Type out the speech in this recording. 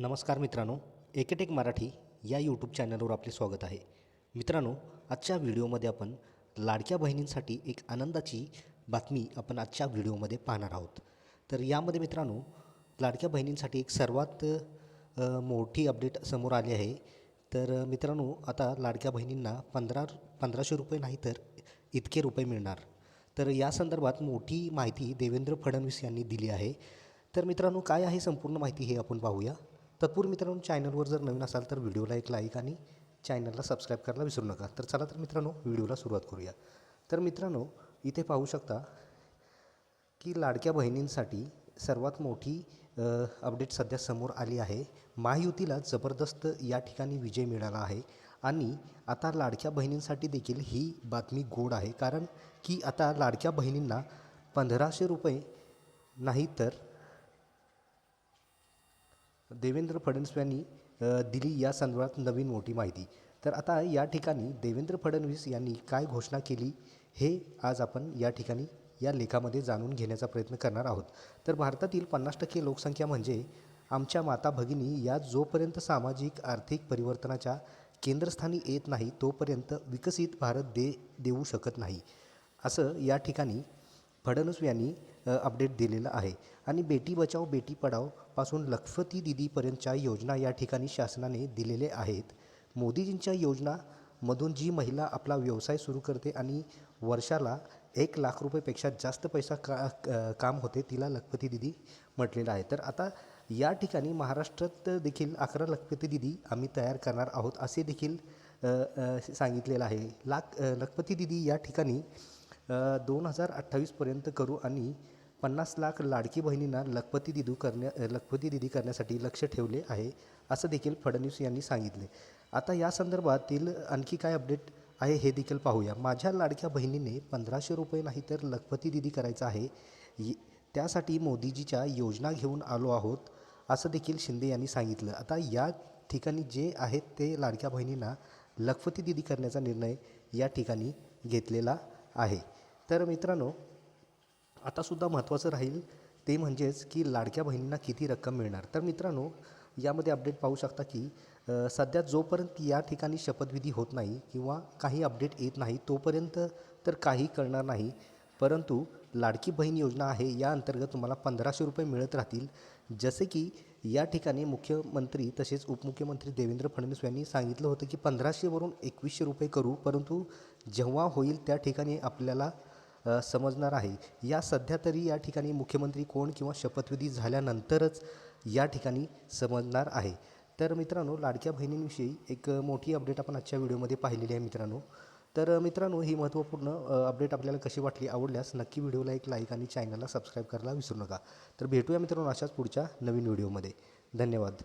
नमस्कार मित्रांनो एकेटेक मराठी या यूट्यूब चॅनलवर आपले स्वागत आहे. मित्रांनो आजच्या व्हिडिओमध्ये आपण लाडक्या बहिणींसाठी एक आनंदाची बातमी आपण आजच्या व्हिडिओमध्ये पाहणार आहोत. तर यामध्ये मित्रांनो लाडक्या बहिणींसाठी एक सर्वात मोठी अपडेट समोर आली आहे. तर मित्रांनो आता लाडक्या बहिणींना पंधरा पंधराशे रुपये नाही तर इतके रुपये मिळणार. तर या संदर्भात मोठी माहिती देवेंद्र फडणवीस यांनी दिली आहे. तर मित्रांनो काय आहे संपूर्ण माहिती हे आपण पाहूया. तत्पूर्वी मित्रांनो चॅनलवर जर नवीन असाल तर व्हिडिओला एक लाईक आणि चॅनलला सबस्क्राईब करायला विसरू नका. तर चला तर मित्रांनो व्हिडिओला सुरुवात करूया. तर मित्रांनो इथे पाहू शकता की लाडक्या बहिणींसाठी सर्वात मोठी अपडेट सध्या समोर आली आहे. महायुतीला जबरदस्त या ठिकाणी विजय मिळाला आहे. आणि आता लाडक्या बहिणींसाठी देखील ही बातमी गोड आहे. कारण की आता लाडक्या बहिणींना पंधराशे रुपये नाही तर देवेंद्र फडणवीस यांनी दिली या संदर्भात नवीन मोठी माहिती. तर आता या ठिकाणी देवेंद्र फडणवीस यांनी काय घोषणा केली हे आज आपण या ठिकाणी या लेखामध्ये जाणून घेण्याचा प्रयत्न करणार आहोत. तर भारतातील पन्नास टक्के लोकसंख्या म्हणजे आमच्या माता भगिनी या जोपर्यंत सामाजिक आर्थिक परिवर्तनाच्या केंद्रस्थानी येत नाही तोपर्यंत विकसित भारत दे देऊ शकत नाही. असं या ठिकाणी फडणवीस यांनी अपडेट दिलेलं आहे. आणि बेटी बचाव बेटी पढावपासून लखपती दिदीपर्यंतच्या योजना या ठिकाणी शासनाने दिलेले आहेत. मोदीजींच्या योजनामधून जी महिला आपला व्यवसाय सुरू करते आणि वर्षाला एक लाख रुपयेपेक्षा जास्त पैसा का काम होते तिला लखपती दिदी म्हटलेलं आहे. तर आता या ठिकाणी महाराष्ट्रात देखील अकरा लखपती दिदी आम्ही तयार करणार आहोत असे देखील सांगितलेलं आहे. लाख लखपती दिदी या ठिकाणी दोन हजार अठ्ठावीसपर्यंत करू आणि पन्नास लाख लाडकी बहिणींना लखपती दिदू करण्या लखपती दिदी करण्यासाठी लक्ष ठेवले आहे असं देखील फडणवीस यांनी सांगितले. आता या संदर्भातील आणखी काय अपडेट आहे हे देखील पाहूया. माझ्या लाडक्या बहिणीने पंधराशे रुपये नाही तर लखपती दिदी करायचं आहे. त्यासाठी मोदीजीच्या योजना घेऊन आलो आहोत असं देखील शिंदे यांनी सांगितलं. आता या ठिकाणी जे आहेत ते लाडक्या बहिणींना लखपती दिदी करण्याचा निर्णय या ठिकाणी घेतलेला आहे. तर मित्रांनो आतासुद्धा महत्त्वाचं राहील ते म्हणजेच की लाडक्या बहिणींना किती रक्कम मिळणार. तर मित्रांनो यामध्ये अपडेट पाहू शकता की सध्या जोपर्यंत या ठिकाणी शपथविधी होत नाही किंवा काही अपडेट येत नाही तोपर्यंत तर काही कळणार नाही. परंतु लाडकी बहीण योजना आहे या अंतर्गत तुम्हाला पंधराशे रुपये मिळत राहतील. जसे की या ठिकाणी मुख्यमंत्री तसेच उपमुख्यमंत्री देवेंद्र फडणवीस यांनी सांगितलं होतं की पंधराशेवरून एकवीसशे रुपये करू परंतु जेव्हा होईल त्या ठिकाणी आपल्याला समजणार आहे. या सध्या तरी या ठिकाणी मुख्यमंत्री कोण किंवा शपथविधी झाल्यानंतरच या ठिकाणी समजणार आहे. तर मित्रांनो लाडक्या बहिणींविषयी एक मोठी अपडेट आपण आजच्या व्हिडिओमध्ये पाहिलेली आहे मित्रांनो. तर मित्रांनो ही महत्त्वपूर्ण अपडेट आपल्याला कशी वाटली आवडल्यास नक्की व्हिडिओला एक लाईक आणि चॅनलला सबस्क्राईब करायला विसरू नका. तर भेटूया मित्रांनो अशाच पुढच्या नवीन व्हिडिओमध्ये. धन्यवाद.